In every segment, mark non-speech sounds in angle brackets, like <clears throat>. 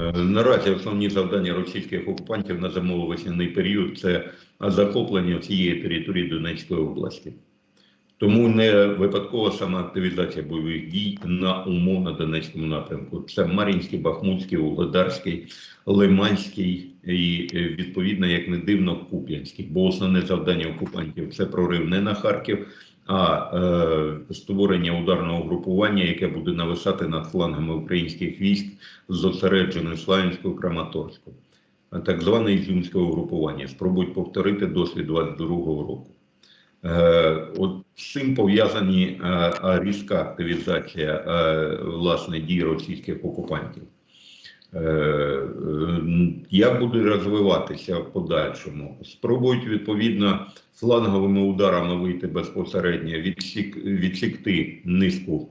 Е, Наразі основні завдання російських окупантів на зимово-весняний період це захоплення всієї території Донецької області. Тому не випадкова сама активізація бойових дій на умовно Донецькому напрямку. Це Мар'їнський, Бахмутський, Угледарський, Лиманський і е, відповідно, як не дивно, Куп'янський. Бо основне завдання окупантів це прорив не на Харків, а е, створення ударного групування, яке буде нависати над флангами українських військ зосередженої Славянського Краматорську, так зване Ізюмське угрупування. Спробують повторити досвід 22-го року. Е, От цим пов'язані е, е, різка активізація е, власне дій російських окупантів. Е, е, Як буде розвиватися в подальшому? Спробують відповідно фланговими ударами вийти безпосередньо, відсік, відсікти низку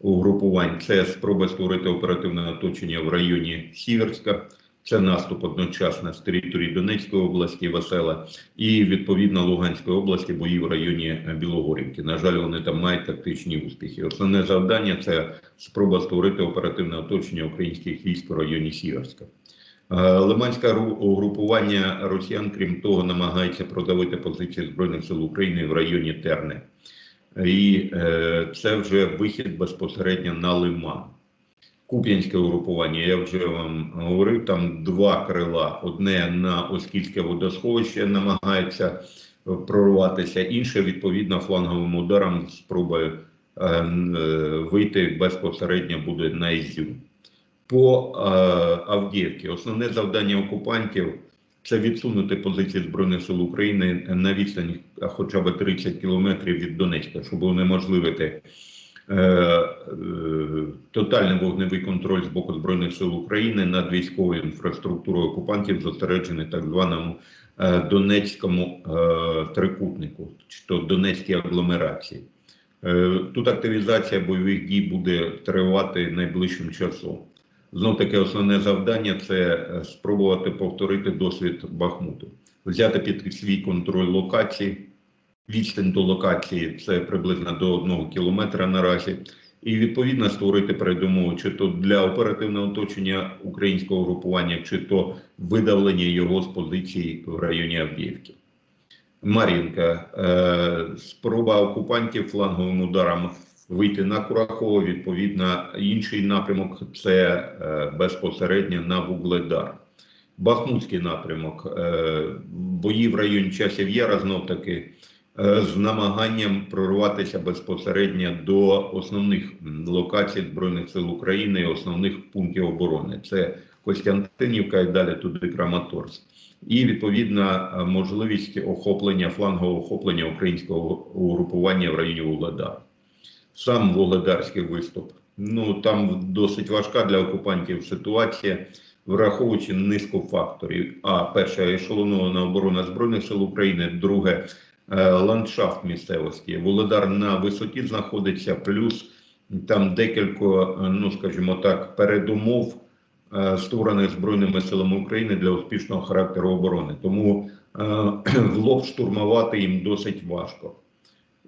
угрупувань. Це спроба створити оперативне оточення в районі Сіверська. Це наступ одночасно з території Донецької області, Весела, і відповідно Луганської області бої в районі е, Білогорівки. На жаль, вони там мають тактичні успіхи. Основне завдання це спроба створити оперативне оточення українських військ у районі Сіверська. Е, Лиманське ру- угрупування росіян, крім того, намагається продавити позиції Збройних сил України в районі Терни. І е, це вже вихід безпосередньо на Лиман. Куп'янське угрупування, я вже вам говорив, там два крила: одне на Оскільське водосховище намагається е, прорватися, інше відповідно фланговим ударом з спробою е, е, вийти безпосередньо буде на Ізюм. По е, Авдіївці основне завдання окупантів це відсунути позиції Збройних сил України на відстані хоча б 30 кілометрів від Донецька, щоб унеможливити тотальний вогневий контроль з боку Збройних сил України над військовою інфраструктурою окупантів, зосереджений так званому е, Донецькому е, трикутнику, чи то Донецькій агломерації. Е, Тут активізація бойових дій буде тривати найближчим часом. Знов таки основне завдання це е, спробувати повторити досвід Бахмуту, взяти під свій контроль локації. Відстань до локації це приблизно до одного кілометра наразі, і відповідно створити передумови чи то для оперативного оточення українського групування, чи то видавлення його з позицій в районі Авдіївки. Мар'їнка, е, спроба окупантів фланговим ударом вийти на Курахово, відповідно, інший напрямок це е, безпосередньо на Вугледар. Бахмутський напрямок, е, бої в районі часів Яра знов таки з намаганням прорватися безпосередньо до основних локацій Збройних сил України і основних пунктів оборони. Це Костянтинівка і далі туди Краматорськ. І відповідна е, можливість охоплення флангового охоплення українського угрупування в районі Вугледара. Сам Вугледарський виступ. Ну там досить важка для окупантів ситуація, враховуючи низку факторів. А перше ешелонована оборона збройних сил України, друге е, ландшафт місцевості. Вугледар на висоті знаходиться, плюс там декілька, е, ну скажімо так, передумов е, створених збройними силами України для успішного характеру оборони. Тому е, <clears throat> в лоб штурмувати їм досить важко.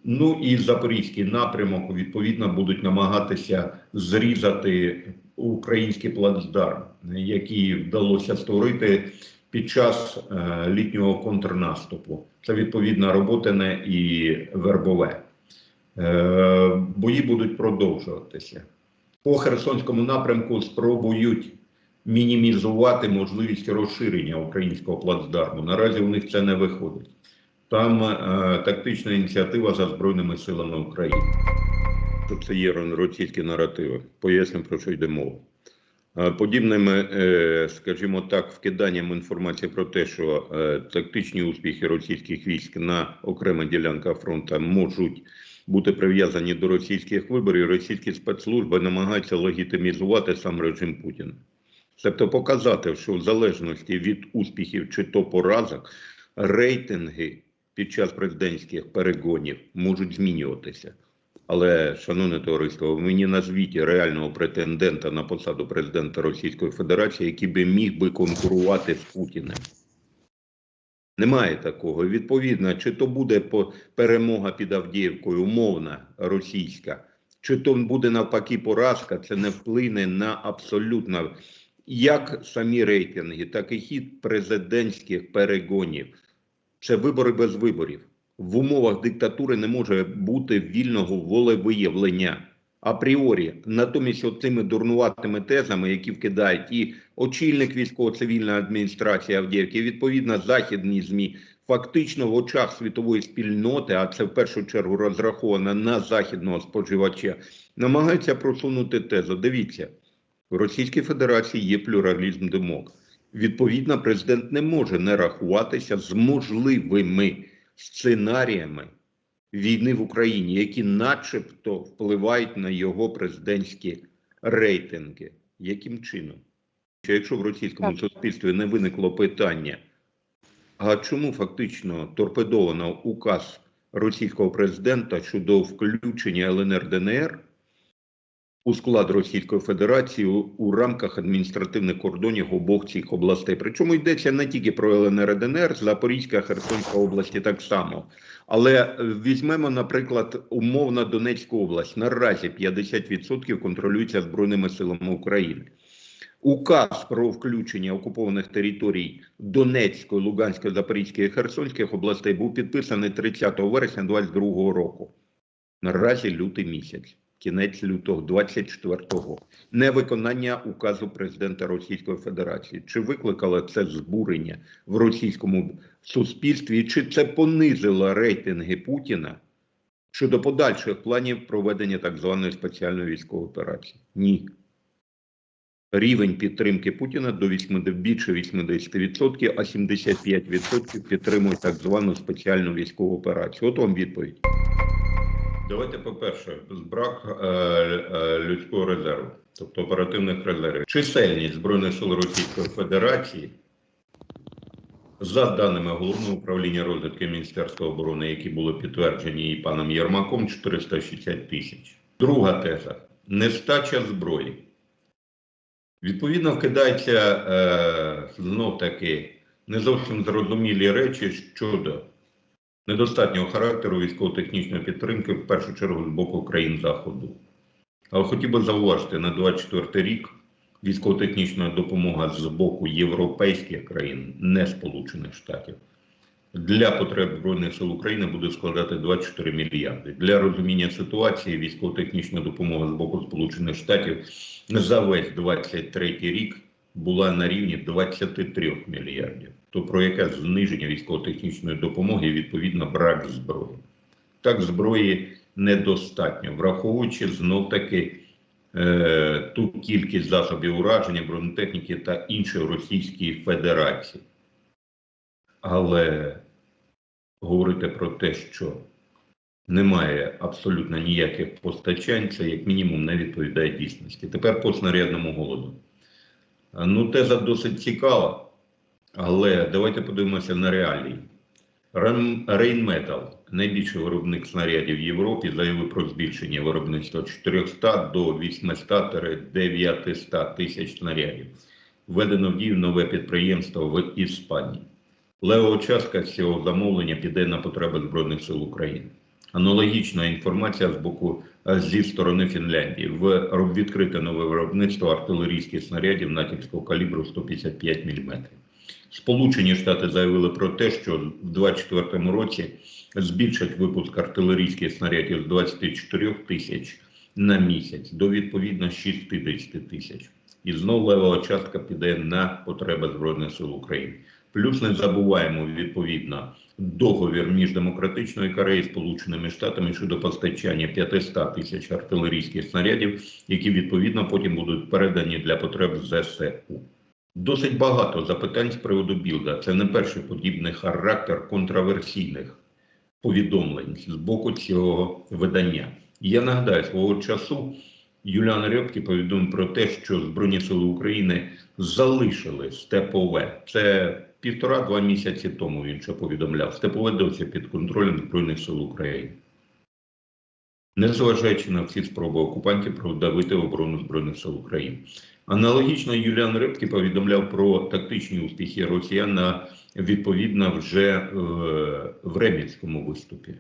Ну і запорізький напрямок відповідно будуть намагатися зрізати український плацдарм, який вдалося створити під час е, літнього контрнаступу. Це відповідно Роботине і Вербове. Е, бої будуть продовжуватися. По Херсонському напрямку спробують мінімізувати можливість розширення українського плацдарму. Наразі у них це не виходить. Там е, тактична ініціатива за Збройними силами України. Це є російські наративи? Поясню, про що йде мова. Е, Подібними, е, скажімо так, вкиданням інформації про те, що е, тактичні успіхи російських військ на окремих ділянках фронту можуть бути прив'язані до російських виборів, російські спецслужби намагаються легітимізувати сам режим Путіна. Тобто показати, що в залежності від успіхів чи то поразок рейтинги під час президентських перегонів можуть змінюватися. Але, шановне товариство, ви мені назвіть реального претендента на посаду президента Російської Федерації, який би міг би конкурувати з Путіним. Немає такого. Відповідно, чи то буде перемога під Авдіївкою, умовна російська, чи то буде навпаки поразка, це не вплине на абсолютно як самі рейтинги, так і хід президентських перегонів. Це вибори без виборів. В умовах диктатури не може бути вільного волевиявлення апріорі. Натомість, оцими дурнуватими тезами, які вкидають і очільник військово-цивільної адміністрації Авдіївки, і, відповідно, західні ЗМІ, фактично в очах світової спільноти, а це в першу чергу розраховано на західного споживача, намагаються просунути тезу. Дивіться, в Російській Федерації є плюралізм думок. Відповідно, президент не може не рахуватися з можливими сценаріями війни в Україні, які начебто впливають на його президентські рейтинги. Яким чином? Що Якщо в російському суспільстві не виникло питання, а чому фактично торпедовано указ російського президента щодо включення ЛНР ДНР у склад Російської Федерації у, рамках адміністративних кордонів обох цих областей. Причому йдеться не тільки про ЛНР ДНР, Запорізька, Херсонська області так само. Але е, візьмемо, наприклад, умовно Донецьку область. Наразі 50% контролюється Збройними силами України. Указ про включення окупованих територій Донецької, Луганської, Запорізької і Херсонських областей був підписаний 30 вересня 2022 року. Наразі лютий місяць, кінець лютого 24-го. Невиконання указу президента Російської Федерації. Чи викликало це збурення в російському суспільстві, чи це понизило рейтинги Путіна щодо подальших планів проведення так званої спеціальної військової операції? Ні. Рівень підтримки Путіна до 80, більше 80%, а 75% підтримують так звану спеціальну військову операцію. От вам відповідь. Давайте, по-перше, брак е, е, людського резерву, тобто оперативних резервів. Чисельність Збройних сил Російської Федерації, за даними Головного управління розвідки Міністерства оборони, які були підтверджені і паном Єрмаком, 460 тисяч. Друга теза нестача зброї. Відповідно, вкидається е, знов таки не зовсім зрозумілі речі щодо недостатнього характеру військово-технічної підтримки, в першу чергу з боку країн Заходу. Але хотів би зауважити, на 24 рік військово-технічна допомога з боку європейських країн, не Сполучених Штатів, для потреб Збройних сил України буде складати 24 мільярди. Для розуміння ситуації військово-технічна допомога з боку Сполучених Штатів за весь 23 рік була на рівні 23 мільярдів. То про яке зниження військово-технічної допомоги і відповідно брак зброї. Так, зброї недостатньо, враховуючи знов таки е, ту кількість засобів ураження, бронетехніки та іншої Російської Федерації. Але говорити про те, що немає абсолютно ніяких постачань, це як мінімум не відповідає дійсності. Тепер по снарядному голоду. Ну, теза досить цікава, але давайте подивимося на реалії. Rheinmetall, найбільший виробник снарядів в Європі, заявив про збільшення виробництва 400 до 800-900 тисяч снарядів. Введено в дію нове підприємство в Іспанії. Левова частка цього замовлення піде на потреби Збройних сил України. Аналогічна інформація з боку е, зі сторони Фінляндії. В відкрите нове виробництво артилерійських снарядів натівського калібру 155 мм. Сполучені Штати заявили про те, що в 2024 році збільшать випуск артилерійських снарядів з 24 тисяч на місяць до відповідно 60 тисяч. І знову левова частка піде на потреби Збройних сил України. Плюс не забуваємо відповідно договір між Демократичною Кореєю і Сполученими Штатами щодо постачання 500 тисяч артилерійських снарядів, які відповідно потім будуть передані для потреб ЗСУ. Досить багато запитань з приводу білда. Це не перший подібний характер контраверсійних повідомлень з боку цього видання. Я нагадаю, свого часу Юліан Рьопки повідомив про те, що Збройні Сили України залишили Степове. Це півтора-два місяці тому він ще повідомляв. Степове досі під контролем Збройних сил України. Незважаючи на всі спроби окупантів продавити оборону Збройних сил України. Аналогічно Юліан Рибки повідомляв про тактичні успіхи росіян на відповідно вже е, в Ремінському виступі.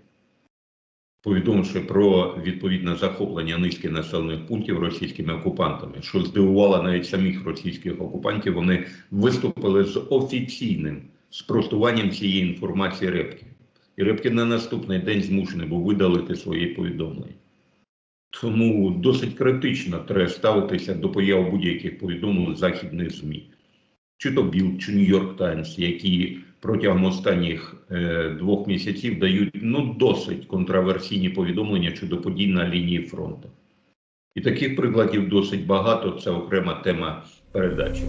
повідомивши про відповідне захоплення низки населених пунктів російськими окупантами, що здивувало навіть самих російських окупантів. Вони виступили з офіційним спростуванням цієї інформації Репки. І Репкін на наступний день змушений був видалити свої повідомлення. Тому досить критично треба ставитися до появи будь-яких повідомлень західних ЗМІ, чи то Білд, чи Нью-Йорк Таймс, які протягом останніх е, двох місяців дають ну досить контроверсійні повідомлення щодо подій на лінії фронту. І таких прикладів досить багато. Це окрема тема передачі.